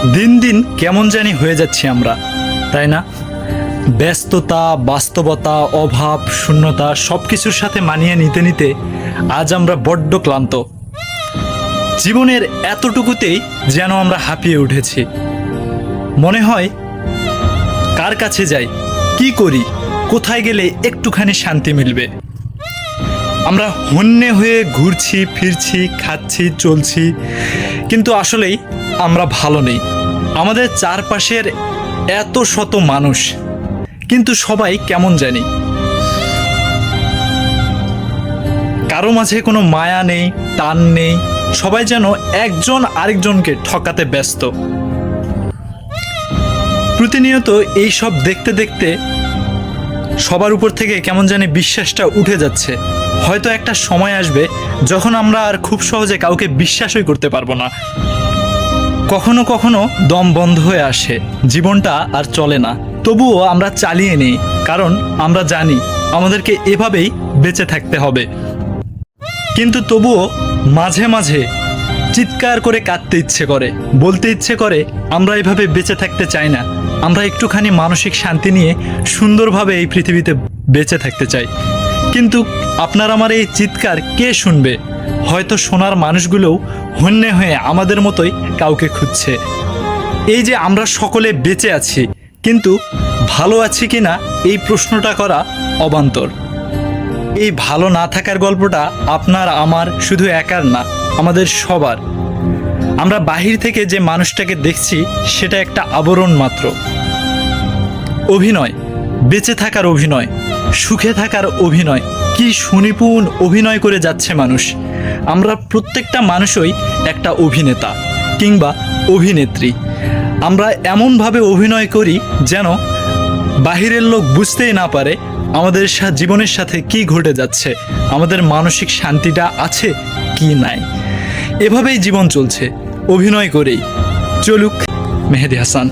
দিন দিন কেমন জানি হয়ে যাচ্ছি আমরা, তাই না? ব্যস্ততা, বাস্তবতা, অভাব, শূন্যতা সব কিছুর সাথে মানিয়ে নিতে নিতে আজ আমরা বড্ড ক্লান্ত। জীবনের এতটুকুতেই যেন আমরা হাঁপিয়ে উঠেছি। মনে হয়, কার কাছে যাই, কি করি, কোথায় গেলে একটুখানি শান্তি মিলবে? আমরা হন্যে হয়ে ঘুরছি, ফিরছি, খাচ্ছি, চলছি কিন্তু আসলেই আমরা ভালো নেই। আমাদের চারপাশের এত শত মানুষ, কিন্তু সবাই কেমন জানি? কারও মাঝে কোনো মায়া নেই, টান নেই, সবাই যেন একজন আরেকজনকে ঠকাতে ব্যস্ত। প্রতিনিয়ত এই সব দেখতে দেখতে সবার উপর থেকে কেমন জানি বিশ্বাসটা উঠে যাচ্ছে। হয়তো একটা সময় আসবে যখন আমরা আর খুব সহজে কাউকে বিশ্বাসই করতে পারব না। কখনো কখনো দম বন্ধ হয়ে আসে, জীবনটা আর চলে না। তবুও আমরা চালিয়ে নিই, কারণ আমরা জানি আমাদেরকে এভাবেই বেঁচে থাকতে হবে। কিন্তু তবুও মাঝে মাঝে চিৎকার করে কাঁদতে ইচ্ছে করে, বলতে ইচ্ছে করে আমরা এভাবে বেঁচে থাকতে চাই না। আমরা একটুখানি মানসিক শান্তি নিয়ে সুন্দরভাবে এই পৃথিবীতে বেঁচে থাকতে চাই। কিন্তু আপনার আমার এই চিৎকার কে শুনবে? হয়তো শোনার মানুষগুলোও হন্যে হয়ে আমাদের মতোই কাউকে খুঁজছে। এই যে আমরা সকলে বেঁচে আছি, কিন্তু ভালো আছি কিনা এই প্রশ্নটা করা অবান্তর। এই ভালো না থাকার গল্পটা আপনার, আমার শুধু একার না, আমাদের সবার। আমরা বাহির থেকে যে মানুষটাকে দেখছি, সেটা একটা আবরণ মাত্র। অভিনয়। বেঁচে থাকার অভিনয়, সুখে থাকার অভিনয়। কি সুনিপুণ অভিনয় করে যাচ্ছে মানুষ। আমরা প্রত্যেকটা মানুষই একটা অভিনেতা কিংবা অভিনেত্রী। আমরা এমনভাবে অভিনয় করি যেন বাহিরের লোক বুঝতেই না পারে আমাদের জীবনের সাথে কি ঘটে যাচ্ছে, আমাদের মানসিক শান্তিটা আছে কি নাই। এভাবেই জীবন চলছে। অভিনয় করেই। চলুক মেহেদি হাসান।